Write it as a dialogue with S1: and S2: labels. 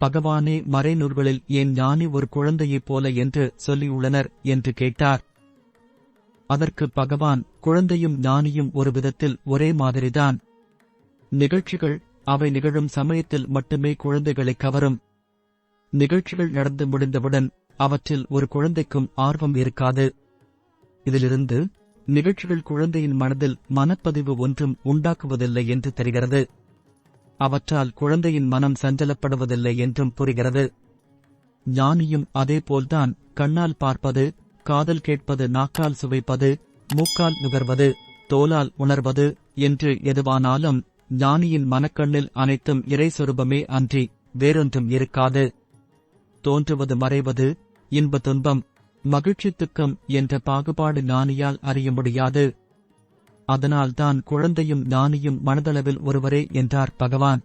S1: பகவானே மறைநூல்களில் ஏன் ஞானி ஒரு குழந்தையைப் போல என்று சொல்லியுள்ளனர் என்று கேட்டார். அதற்கு பகவான் குழந்தையும் ஞானியும் ஒரு விதத்தில் ஒரே மாதிரிதான். நிகழ்ச்சிகள் அவை நிகழும் சமயத்தில் மட்டுமே குழந்தைகளை கவரும். நிகழ்ச்சிகள் நடந்து முடிந்தவுடன் அவற்றில் ஒரு குழந்தைக்கும் ஆர்வம் இருக்காது. இதிலிருந்து நிகழ்ச்சிகள் குழந்தையின் மனதில் மனப்பதிவு ஒன்றும் உண்டாக்குவதில்லை என்று தெரிகிறது. அவற்றால் குழந்தையின் மனம் சஞ்சலப்படுவதில்லை என்றும் புரிகிறது. ஞானியும் அதேபோல்தான் கண்ணால் பார்ப்பது காதல் கேட்பது நாக்கால் சுவைப்பது மூக்கால் நுகர்வது தோலால் உணர்வது என்று எதுவானாலும் ஞானியின் மனக்கண்ணில் அனைத்தும் இறை சொருபமே அன்றி வேறொன்றும் இருக்காது. தோன்றுவது மறைவது இன்ப துன்பம் மகிழ்ச்சி துக்கம் என்ற பாகுபாடு ஞானியால் அறிய முடியாது. அதனால்தான் குழந்தையும் ஞானியும் மனதளவில் ஒருவரே என்றார் பகவான்.